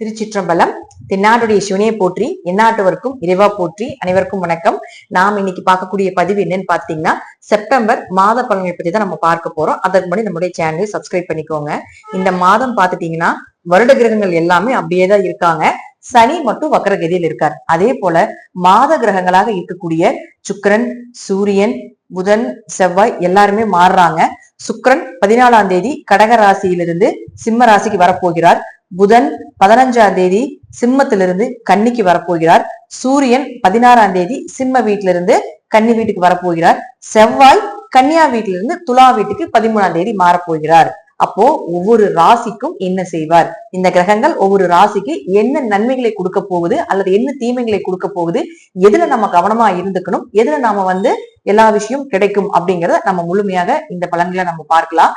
திருச்சிற்றம்பலம் தென்னாடுடைய சிவனையை போற்றி எந்நாட்டவருக்கும் இறைவா போற்றி அனைவருக்கும் வணக்கம். நாம் இன்னைக்கு பார்க்கக்கூடிய பதிவு என்னன்னு பாத்தீங்கன்னா செப்டம்பர் மாத பலன்களை பத்தி தான் நம்ம பார்க்க போறோம். அதற்கு முன்னாடி நம்முடைய சேனலை சப்ஸ்கிரைப் பண்ணிக்கோங்க. இந்த மாதம் பாத்துட்டீங்கன்னா வருட கிரகங்கள் எல்லாமே அப்படியே தான் இருக்காங்க. சனி மட்டும் வக்கரகதியில் இருக்கார். அதே போல மாத கிரகங்களாக இருக்கக்கூடிய சுக்கரன் சூரியன் புதன் செவ்வாய் எல்லாருமே மாறுறாங்க. சுக்கரன் பதினாலாம் தேதி கடக ராசியிலிருந்து சிம்ம ராசிக்கு வரப்போகிறார். புதன் பதினஞ்சாம் தேதி சிம்மத்திலிருந்து கன்னிக்கு வரப்போகிறார். சூரியன் பதினாறாம் தேதி சிம்ம வீட்டிலிருந்து கன்னி வீட்டுக்கு வரப்போகிறார். செவ்வாய் கன்னியா வீட்டிலிருந்து துலா வீட்டுக்கு பதிமூணாம் தேதி மாறப்போகிறார். அப்போ ஒவ்வொரு ராசிக்கும் என்ன செய்வார்? இந்த கிரகங்கள் ஒவ்வொரு ராசிக்கு என்ன நன்மைகளை கொடுக்க போகுது அல்லது என்ன தீமைகளை கொடுக்க போகுது எதுல நம்ம கவனமா இருந்துக்கணும் எதுல நாம வந்து எல்லா விஷயம் கிடைக்கும் அப்படிங்கிறத நம்ம முழுமையாக இந்த பலன்களை நம்ம பார்க்கலாம்.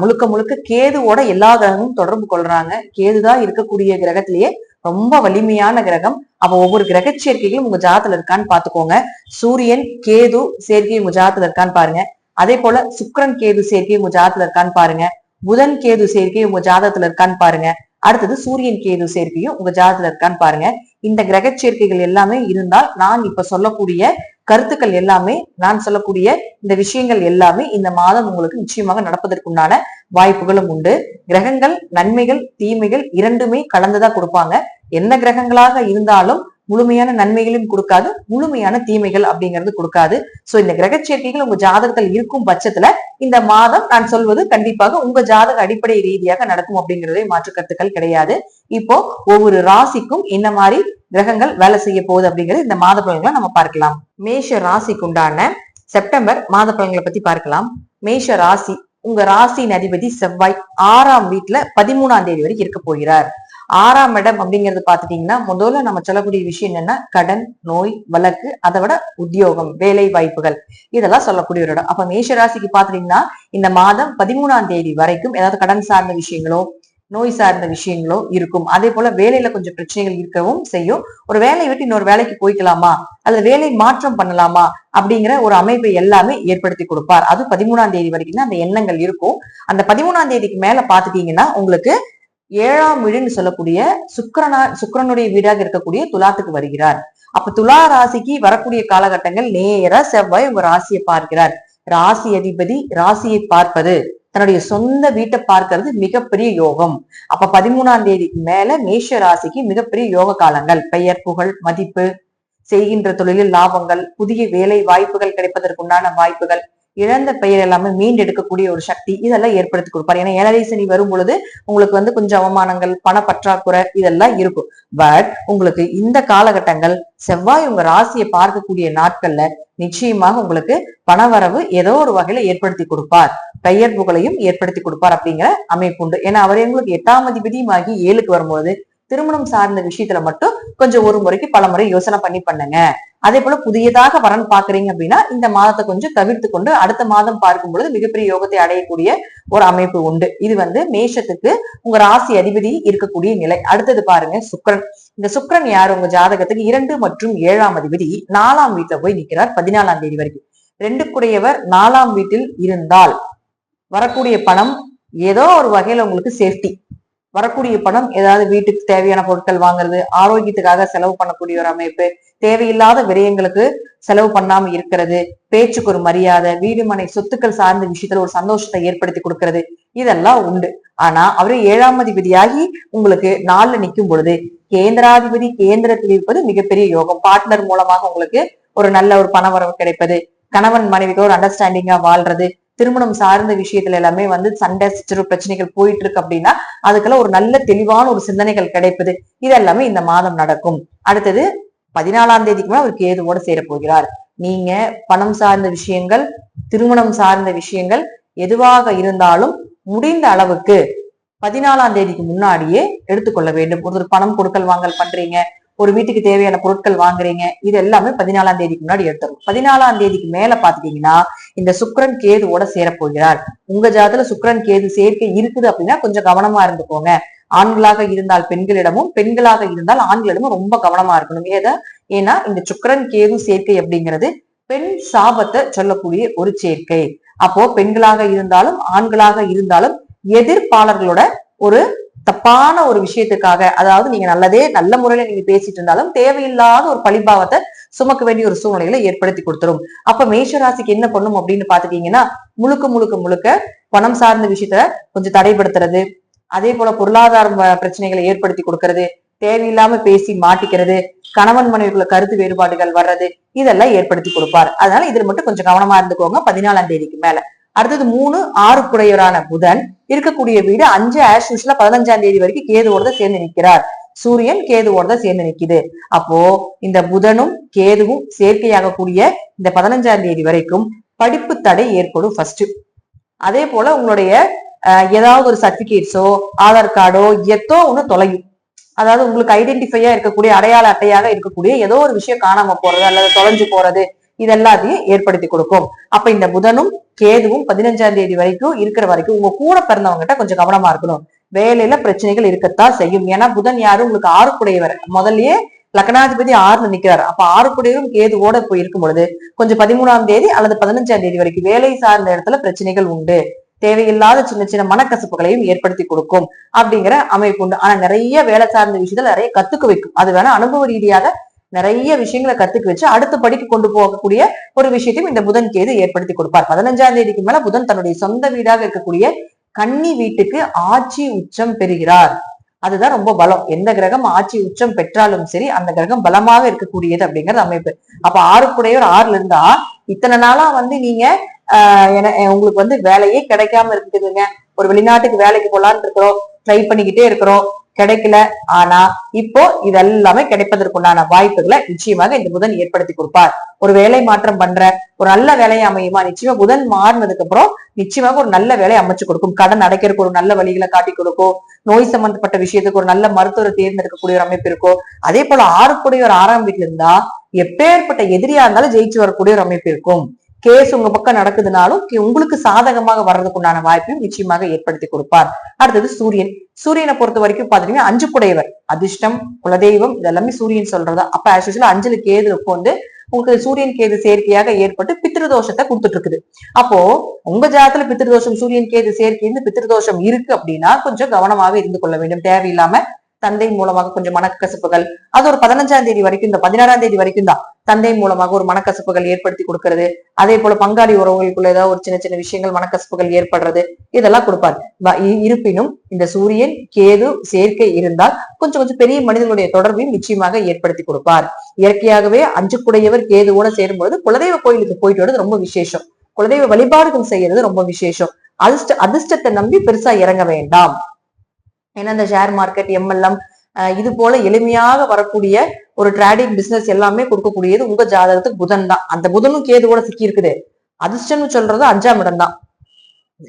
முழுக்க முழுக்க கேதுவோட எல்லா கிரகமும் தொடர்பு கொள்றாங்க. கேதுதான் இருக்கக்கூடிய கிரகத்திலேயே ரொம்ப வலிமையான கிரகம். அப்ப ஒவ்வொரு கிரக சேர்க்கைகளும் உங்க ஜாதத்துல இருக்கான்னு பாத்துக்கோங்க சூரியன் கேது சேர்க்கை உங்க ஜாதத்துல இருக்கான்னு பாருங்க. அதே போல சுக்கரன் கேது சேர்க்கை உங்க ஜாதத்துல இருக்கான்னு பாருங்க. புதன் கேது சேர்க்கை உங்க ஜாதகத்துல இருக்கான்னு பாருங்க. அடுத்தது சூரியன் கேது சேர்க்கையும் உங்க ஜாதத்துல இருக்கான்னு பாருங்க. இந்த கிரக சேர்க்கைகள் எல்லாமே இருந்தால் நான் இப்ப சொல்லக்கூடிய கருத்துக்கள் எல்லாமே நான் சொல்லக்கூடிய இந்த விஷயங்கள் எல்லாமே இந்த மாதம் உங்களுக்கு நிச்சயமாக நடப்பதற்குண்டான வாய்ப்புகளும் உண்டு. கிரகங்கள் நன்மைகள் தீமைகள் இரண்டுமே கலந்துதான் கொடுப்பாங்க. என்ன கிரகங்களாக இருந்தாலும் முழுமையான நன்மைகளையும் கொடுக்காது முழுமையான தீமைகள் அப்படிங்கிறது கொடுக்காது. சோ இந்த கிரக சேர்க்கைகள் உங்க ஜாதகத்தில் இருக்கும் பட்சத்துல இந்த மாதம் நான் சொல்வது கண்டிப்பாக உங்க ஜாதக அடிப்படை ரீதியாக நடக்கும் அப்படிங்கறதே மாற்று கருத்துக்கள் கிடையாது. இப்போ ஒவ்வொரு ராசிக்கும் என்ன மாதிரி கிரகங்கள் வேலை செய்ய போகுது அப்படிங்கிறது இந்த மாத பலன்களை நம்ம பார்க்கலாம். மேஷ ராசிக்கு உண்டான செப்டம்பர் மாத பலன்களை பத்தி பார்க்கலாம். மேஷ ராசி உங்க ராசியின் அதிபதி செவ்வாய் ஆறாம் வீட்டுல பதிமூணாம் தேதி வரைக்கும் இருக்க போகிறார். ஆறாம் இடம் அப்படிங்கிறது பாத்துட்டீங்கன்னா முதல்ல நம்ம சொல்லக்கூடிய விஷயம் என்னன்னா கடன் நோய் வழக்கு அதை விட உத்தியோகம் வேலை வாய்ப்புகள். இதெல்லாம் சொல்லக்கூடிய ஒரு இடம். அப்ப மேஷ ராசிக்கு பாத்துட்டீங்கன்னா இந்த மாதம் பதிமூணாம் தேதி வரைக்கும் ஏதாவது கடன் சார்ந்த விஷயங்களோ நோய் சார்ந்த விஷயங்களோ இருக்கும். அதே போல வேலையில கொஞ்சம் பிரச்சனைகள் இருக்கவும் செய்யும். ஒரு வேலையை விட்டு இன்னொரு வேலைக்கு போய்க்கலாமா? அல்லது வேலை மாற்றம் பண்ணலாமா? அப்படிங்கிற ஒரு அமைப்பை எல்லாமே ஏற்படுத்தி கொடுப்பார். அது பதிமூணாம் தேதி வரைக்கும் தான் அந்த எண்ணங்கள் இருக்கும். அந்த பதிமூணாம் தேதிக்கு மேல பாத்துட்டீங்கன்னா உங்களுக்கு ஏழாம் வீடுன்னு சொல்லக்கூடிய சுக்கரனா சுக்கரனுடைய வீடாக இருக்கக்கூடிய துலாத்துக்கு வருகிறார். அப்ப துலா ராசிக்கு வரக்கூடிய காலகட்டங்கள் நேரா செவ்வாய் உங்க ராசியை பார்க்கிறார். ராசி அதிபதி ராசியை பார்ப்பது தன்னுடைய சொந்த வீட்டை பார்க்கறது மிகப்பெரிய யோகம். அப்ப பதிமூணாம் தேதிக்கு மேல மேஷ ராசிக்கு மிகப்பெரிய யோக காலங்கள். பெயர் புகழ் மதிப்பு செய்கின்ற தொழிலில் லாபங்கள் புதிய வேலை வாய்ப்புகள் கிடைப்பதற்குண்டான வாய்ப்புகள் இழந்த பெயர் எல்லாமே மீண்டெடுக்கக்கூடிய ஒரு சக்தி இதெல்லாம் ஏற்படுத்தி கொடுப்பாரு. ஏன்னா ஏழரை சனி வரும் பொழுது உங்களுக்கு வந்து கொஞ்சம் அவமானங்கள் பண பற்றாக்குறை இதெல்லாம் இருக்கும். பட் உங்களுக்கு இந்த காலகட்டங்கள் செவ்வாய் உங்க ராசியை பார்க்கக்கூடிய நாட்கள்ல நிச்சயமாக உங்களுக்கு பணவரவு ஏதோ ஒரு வகையில ஏற்படுத்தி கொடுப்பார். பெயர் புகழையும் ஏற்படுத்தி கொடுப்பார் அப்படிங்கிற அமைப்பு உண்டு. ஏன்னா அவர் எங்களுக்கு எட்டாம் அதிபதியும் ஆகி ஏழுக்கு வரும்போது திருமணம் சார்ந்த விஷயத்துல மட்டும் கொஞ்சம் ஒரு முறைக்கு பல முறை யோசனை பண்ணி பண்ணுங்க. அதே போல புதியதாக வரன் பாக்குறீங்க அப்படின்னா இந்த மாதத்தை கொஞ்சம் தவிர்த்து கொண்டு அடுத்த மாதம் பார்க்கும் பொழுது மிகப்பெரிய யோகத்தை அடையக்கூடிய ஒரு அமைப்பு உண்டு. இது வந்து மேஷத்துக்கு உங்க ராசி அதிபதி இருக்கக்கூடிய நிலை. அடுத்தது பாருங்க சுக்கரன். இந்த சுக்கரன் யார்? உங்க ஜாதகத்துக்கு இரண்டு மற்றும் ஏழாம் அதிபதி. நாலாம் வீட்டுல போய் நிற்கிறார் பதினாலாம் தேதி வரைக்கும். ரெண்டுக்குடையவர் நாலாம் வீட்டில் இருந்தால் வரக்கூடிய பணம் ஏதோ ஒரு வகையில உங்களுக்கு சேஃப்டி. வரக்கூடிய பணம் ஏதாவது வீட்டுக்கு தேவையான பொருட்கள் வாங்குறது ஆரோக்கியத்துக்காக செலவு பண்ணக்கூடிய ஒரு அமைப்பு தேவையில்லாத விரயங்களுக்கு செலவு பண்ணாம இருக்கிறது பேச்சுக்கு ஒரு மரியாதை வீடு மனை சொத்துக்கள் சார்ந்த விஷயத்துல ஒரு சந்தோஷத்தை ஏற்படுத்தி கொடுக்கறது இதெல்லாம் உண்டு. ஆனா அவரு ஏழாம் அதிபதியாகி உங்களுக்கு நாள்ல நிற்கும் பொழுது கேந்திராதிபதி கேந்திரத்தில் இருப்பது மிகப்பெரிய யோகம். பார்ட்னர் மூலமாக உங்களுக்கு ஒரு நல்ல ஒரு பண வரவு கிடைப்பது கணவன் மனைவிக்கு ஒரு அண்டர்ஸ்டாண்டிங்கா வாழ்றது திருமணம் சார்ந்த விஷயத்துல எல்லாமே வந்து சண்டை சிற்றரு பிரச்சனைகள் போயிட்டு இருக்கு அப்படின்னா அதுக்கெல்லாம் ஒரு நல்ல தெளிவான ஒரு சிந்தனைகள் கிடைப்பது. இதெல்லாமே இந்த மாதம் நடக்கும். அடுத்தது பதினாலாம் தேதிக்கு மேல அவர் கேதுவோட சேர போகிறார் நீங்க பணம் சார்ந்த விஷயங்கள் திருமணம் சார்ந்த விஷயங்கள் எதுவாக இருந்தாலும் முடிந்த அளவுக்கு பதினாலாம் தேதிக்கு முன்னாடியே எடுத்துக்கொள்ள வேண்டும். ஒருத்தர் பணம் கொடுக்கல் வாங்கல் பண்றீங்க ஒரு வீட்டுக்கு தேவையான பொருட்கள் வாங்குறீங்க இது எல்லாமே பதினாலாம் தேதிக்கு முன்னாடி எடுத்துரும். பதினாலாம் தேதிக்கு மேல பாத்துட்டீங்கன்னா இந்த சுக்கரன் கேதுவோட சேரப்போகிறார். உங்க ஜாதத்துல சுக்கரன் கேது சேர்க்கை இருக்குது அப்படின்னா கொஞ்சம் கவனமா இருந்துக்கோங்க. ஆண்களாக இருந்தால் பெண்களிடமும் பெண்களாக இருந்தால் ஆண்களிடமும் ரொம்ப கவனமா இருக்கணும். ஏதா? ஏன்னா இந்த சுக்கரன் கேது சேர்க்கை அப்படிங்கிறது பெண் சாபத்தை சொல்லக்கூடிய ஒரு சேர்க்கை. அப்போ பெண்களாக இருந்தாலும் ஆண்களாக இருந்தாலும் எதிர்ப்பாளர்களோட ஒரு தப்பான ஒரு விஷயத்துக்காக அதாவது நீங்க நல்லதே நல்ல முறையில நீங்க பேசிட்டு இருந்தாலும் தேவையில்லாத ஒரு பழிபாவத்தை சுமக்க வேண்டிய ஒரு சூழ்நிலைகளை ஏற்படுத்தி கொடுத்துரும். அப்ப மேஷராசிக்கு என்ன பண்ணும் அப்படின்னு பாத்துட்டீங்கன்னா முழுக்க முழுக்க முழுக்க பணம் சார்ந்த விஷயத்த கொஞ்சம் தடைப்படுத்துறது அதே போல பொருளாதார பிரச்சனைகளை ஏற்படுத்தி கொடுக்கறது தேவையில்லாம பேசி மாட்டிக்கிறது கணவன் மனைவிக்குள்ள கருத்து வேறுபாடுகள் வர்றது இதெல்லாம் ஏற்படுத்தி கொடுப்பார். அதனால இதுல மட்டும் கொஞ்சம் கவனமா இருந்துக்கோங்க பதினாலாம் தேதிக்கு மேல. அடுத்தது மூணு ஆறு குடையரான புதன். இருக்கக்கூடிய வீடு அஞ்சு ஆஷ் யூஸ்ல பதினஞ்சாம் தேதி வரைக்கும் கேதுவோட சேர்ந்து நிற்கிறார். சூரியன் கேதுவோட தான் சேர்ந்து நிக்குது அப்போ இந்த புதனும் கேதுவும் சேர்க்கையாகக்கூடிய இந்த பதினஞ்சாம் தேதி வரைக்கும் படிப்பு தடை ஏற்படும் ஃபர்ஸ்ட் அதே போல உங்களுடைய ஏதாவது ஒரு சர்டிபிகேட்ஸோ ஆதார் கார்டோ எதோ ஒன்று தொலையும். அதாவது உங்களுக்கு ஐடென்டிஃபையா இருக்கக்கூடிய அடையாள அட்டையாக இருக்கக்கூடிய ஏதோ ஒரு விஷயம் காணாம போறது அல்லது தொலைஞ்சு போறது இதெல்லாத்தையும் ஏற்படுத்தி கொடுக்கும். அப்ப இந்த புதனும் கேதுவும் பதினஞ்சாம் தேதி வரைக்கும் இருக்கிற வரைக்கும் உங்க கூட பிறந்தவங்ககிட்ட கொஞ்சம் கவனமா இருக்கணும். வேலையில பிரச்சனைகள் இருக்கத்தான் செய்யும். ஏன்னா புதன் யாரு? உங்களுக்கு ஆறுக்குடையவர். முதல்லயே லக்னாதிபதி ஆறுல நிக்கிறார். அப்ப ஆறுக்குடையவும் கேதுவோட போய் இருக்கும் பொழுது கொஞ்சம் பதிமூணாம் தேதி அல்லது பதினஞ்சாம் தேதி வரைக்கும் வேலை சார்ந்த இடத்துல பிரச்சனைகள் உண்டு. தேவையில்லாத சின்ன சின்ன மனக்கசப்புகளையும் ஏற்படுத்தி கொடுக்கும். அப்படிங்கிற அமைப்பு உண்டு. ஆனா நிறைய வேலை சார்ந்த விஷயத்துல நிறைய கத்துக்க வைக்கும். அது வேணா அனுபவ ரீதியாக நிறைய விஷயங்களை கத்துக்க வச்சு அடுத்த படிக்கு கொண்டு போகக்கூடிய ஒரு விஷயத்தையும் இந்த புதன் கேது ஏற்படுத்தி கொடுப்பார். பதினஞ்சாம் தேதிக்கு மேல புதன் தன்னுடைய சொந்த வீடாக இருக்கக்கூடிய கன்னி வீட்டுக்கு ஆட்சி உச்சம் பெறுகிறார். அதுதான் ரொம்ப பலம். எந்த கிரகம் ஆட்சி உச்சம் பெற்றாலும் சரி அந்த கிரகம் பலமாக இருக்கக்கூடியது அப்படிங்கறது அமைப்பு. அப்ப ஆறுக்குடையவர் ஆறுல இருந்தா இத்தனை நாளா வந்து நீங்க ஆஹ் உங்களுக்கு வந்து வேலையே கிடைக்காம இருக்குதுங்க ஒரு வெளிநாட்டுக்கு வேலைக்கு போலான்னு இருக்கிறோம் ட்ரை பண்ணிக்கிட்டே இருக்கிறோம். கிடைக்கல. ஆனா இப்போ இதெல்லாமே கிடைப்பதற்குண்டான வாய்ப்புகளை நிச்சயமாக இந்த புதன் ஏற்படுத்தி கொடுப்பார். ஒரு வேலை மாற்றம் பண்ற ஒரு நல்ல வேலையை அமையுமா? நிச்சயமா புதன் மாறினதுக்கு அப்புறம் நிச்சயமாக ஒரு நல்ல வேலையை அமைச்சு கொடுக்கும். கடன் அடைக்கிறதுக்கு ஒரு நல்ல வழிகளை காட்டி கொடுக்கும். நோய் சம்பந்தப்பட்ட விஷயத்துக்கு ஒரு நல்ல மருத்துவரை தேர்ந்தெடுக்கக்கூடிய ஒரு அமைப்பு இருக்கும் அதே போல ஆறுக்குடைய ஒரு ஆறாம் வீட்டுல இருந்தா எப்பேற்பட்ட எதிரியா இருந்தாலும் ஜெயிச்சு வரக்கூடிய ஒரு அமைப்பு இருக்கும். கேஸ் உங்க பக்கம் நடக்குதுனாலும் உங்களுக்கு சாதகமாக வர்றதுக்கு உண்டான வாய்ப்பையும் நிச்சயமாக ஏற்படுத்தி கொடுப்பார். அடுத்தது சூரியன். சூரியனை பொறுத்த வரைக்கும் பாத்தீங்கன்னா அஞ்சு குடையவர் அதிர்ஷ்டம் குலதெய்வம் இதெல்லாமே சூரியன் சொல்றதா. அப்ப ஆஸ் யூஸ்வல் அஞ்சுல கேது உட்காந்து உங்களுக்கு சூரியன் கேது சேர்க்கையாக ஏற்பட்டு பித்திருதோஷத்தை கொடுத்துட்டு இருக்குது அப்போ உங்க ஜாதத்துல பித்திருதோஷம் சூரியன் கேது சேர்க்கை இருந்து இருக்கு அப்படின்னா கொஞ்சம் கவனமாக இருந்து கொள்ள வேண்டும். தேவையில்லாம தந்தை மூலமாக கொஞ்சம் மனக்கசப்புகள். அது ஒரு பதினஞ்சாம் தேதி வரைக்கும் இந்த பதினாறாம் தேதி வரைக்கும் தான். தந்தை மூலமாக ஒரு மனக்கசப்புகள் ஏற்படுத்தி கொடுக்கறது. அதே போல பங்காளி உறவுகளுக்குள்ள ஏதாவது ஒரு சின்ன சின்ன விஷயங்கள் மனக்கசப்புகள் ஏற்படுறது இதெல்லாம் கொடுப்பார். இருப்பினும் இந்த சூரியன் கேது சேர்க்கை இருந்தால் கொஞ்சம் கொஞ்சம் பெரிய மனிதனுடைய தொடர்பையும் நிச்சயமாக ஏற்படுத்தி கொடுப்பார். இயற்கையாகவே அஞ்சுக்குடையவர் கேதுவோட சேரும்பொழுது குலதெய்வ கோயிலுக்கு போயிட்டு வரது ரொம்ப விசேஷம். குலதெய்வ வழிபாடுகள் செய்யறது ரொம்ப விசேஷம். அதிர்ஷ்ட அதிர்ஷ்டத்தை நம்பி பெருசா இறங்க வேண்டாம். ஏன்னா இந்த ஷேர் மார்க்கெட் எம்எல்எம் இது போல எளிமையாக வரக்கூடிய ஒரு ட்ரேடிங் பிசினஸ் எல்லாமே கொடுக்கக்கூடியது உங்க ஜாதகத்துக்கு புதன் தான். அந்த புதனும் கேதுவோட சிக்கி இருக்குது அதிர்ஷ்டம்னு சொல்றது அஞ்சாம் இடம் தான்.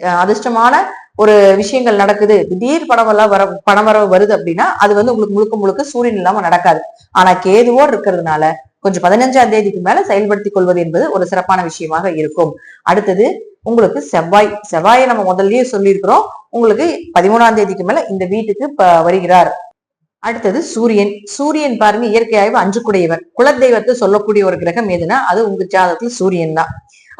அதிர்ஷ்டமான ஒரு விஷயங்கள் நடக்குது. திடீர் பணமெல்லாம் வர பணவரவு வருது அப்படின்னா அது வந்து உங்களுக்கு முழுக்க முழுக்க சூரியன் இல்லாம நடக்காது. ஆனா கேதுவோடு இருக்கிறதுனால கொஞ்சம் பதினஞ்சாம் தேதிக்கு மேல செயல்படுத்திக் கொள்வது என்பது ஒரு சிறப்பான விஷயமாக இருக்கும். அடுத்தது உங்களுக்கு செவ்வாய். செவ்வாயை நம்ம முதல்லயே சொல்லியிருக்கிறோம். உங்களுக்கு பதிமூணாம் தேதிக்கு மேல இந்த வீட்டுக்கு ப- வருகிறார். அடுத்தது சூரியன். சூரியன் பாருங்க இயற்கையாகவே அஞ்சுக்குடையவர். குலதெய்வத்தை சொல்லக்கூடிய ஒரு கிரகம் எதுனா அது உங்க ஜாதகத்துல சூரியன் தான்.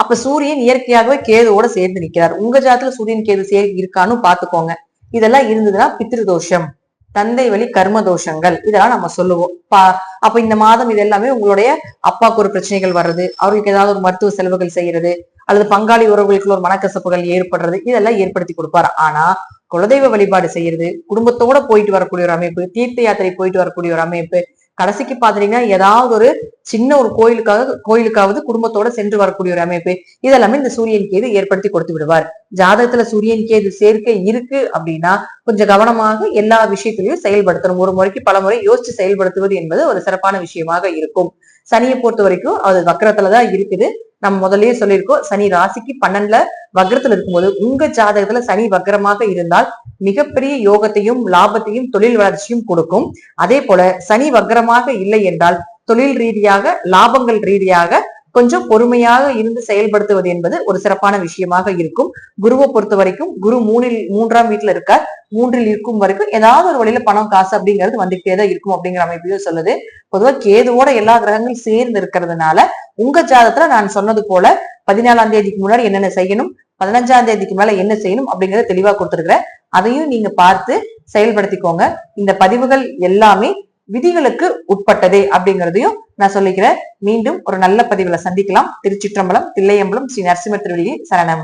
அப்ப சூரியன் இயற்கையாகவே கேதுவோட சேர்ந்து நிற்கிறார் உங்க ஜாதகத்துல சூரியன் கேது சேர் இருக்கான்னு பாத்துக்கோங்க. இதெல்லாம் இருந்ததுன்னா பித்ருதோஷம் தந்தை வழி கர்ம தோஷங்கள் இதெல்லாம் நம்ம சொல்லுவோம். பா அப்ப இந்த மாதம் இது எல்லாமே உங்களுடைய அப்பாவுக்கு ஒரு பிரச்சனைகள் வர்றது அவருக்கு ஏதாவது ஒரு மருத்துவ செலவுகள் செய்யறது அல்லது பங்காளி உறவுகளுக்குள்ள ஒரு மனக்கசப்புகள் ஏற்படுறது இதெல்லாம் ஏற்படுத்தி கொடுப்பாரு. ஆனா குலதெய்வ வழிபாடு செய்யறது குடும்பத்தோட போயிட்டு வரக்கூடிய ஒரு அமைப்பு தீர்த்த யாத்திரை போயிட்டு வரக்கூடிய ஒரு அமைப்பு கடைசிக்கு பாத்தீங்கன்னா ஏதாவது ஒரு சின்ன ஒரு கோயிலுக்காக கோயிலுக்காவது குடும்பத்தோட சென்று வரக்கூடிய ஒரு அமைப்பு இதெல்லாமே இந்த சூரியன் கேது ஏற்படுத்தி கொடுத்து விடுவார். ஜாதகத்துல சூரியன் கேது சேர்க்கை இருக்கு அப்படின்னா கொஞ்சம் கவனமாக எல்லா விஷயத்திலையும் செயல்படுத்தணும். ஒரு முறைக்கு பல முறை யோசிச்சு செயல்படுத்துவது என்பது ஒரு சிறப்பான விஷயமாக இருக்கும். சனியை பொறுத்த வரைக்கும் அது வக்கரத்துலதான் இருக்குது. நம்ம முதல்லயே சொல்லியிருக்கோம் சனி ராசிக்கு பன்னெண்டுல வக்ரத்துல இருக்கும்போது உங்க ஜாதகத்துல சனி வக்ரமாக இருந்தால் மிகப்பெரிய யோகத்தையும் லாபத்தையும் தொழில் வளர்ச்சியும் கொடுக்கும். அதே போல சனி வக்ரமாக இல்லை என்றால் தொழில் ரீதியாக லாபங்கள் ரீதியாக கொஞ்சம் பொறுமையாக இருந்து செயல்படுத்துவது என்பது ஒரு சிறப்பான விஷயமாக இருக்கும். குருவை பொறுத்த வரைக்கும் குரு மூணில் மூன்றாம் வீட்டுல இருக்கார். மூன்றில் இருக்கும் வரைக்கும் ஏதாவது ஒரு வழியில பணம் காசு அப்படிங்கிறது வந்துகிட்டே தான் இருக்கும் அப்படிங்கிற அமைப்பையும் சொல்லுது. பொதுவா கேதுவோட எல்லா கிரகங்களும் சேர்ந்து இருக்கிறதுனால உங்க ஜாதத்துல நான் சொன்னது போல பதினாலாம் தேதிக்கு முன்னாடி என்னென்ன செய்யணும் பதினஞ்சாம் தேதிக்கு மேல என்ன செய்யணும் அப்படிங்கறத தெளிவா கொடுத்துருக்குறேன். அதையும் நீங்க பார்த்து செயல்படுத்திக்கோங்க. இந்த பதிவுகள் எல்லாமே விதிகளுக்கு உட்பட்டதே அப்படிங்கிறதையும் நான் சொல்லிக்கிறேன். மீண்டும் ஒரு நல்ல பதிவுல சந்திக்கலாம். திருச்சிற்றம்பலம் தில்லையம்பலம் ஸ்ரீ நரசிம்ம திருவள்ளி சரணம்.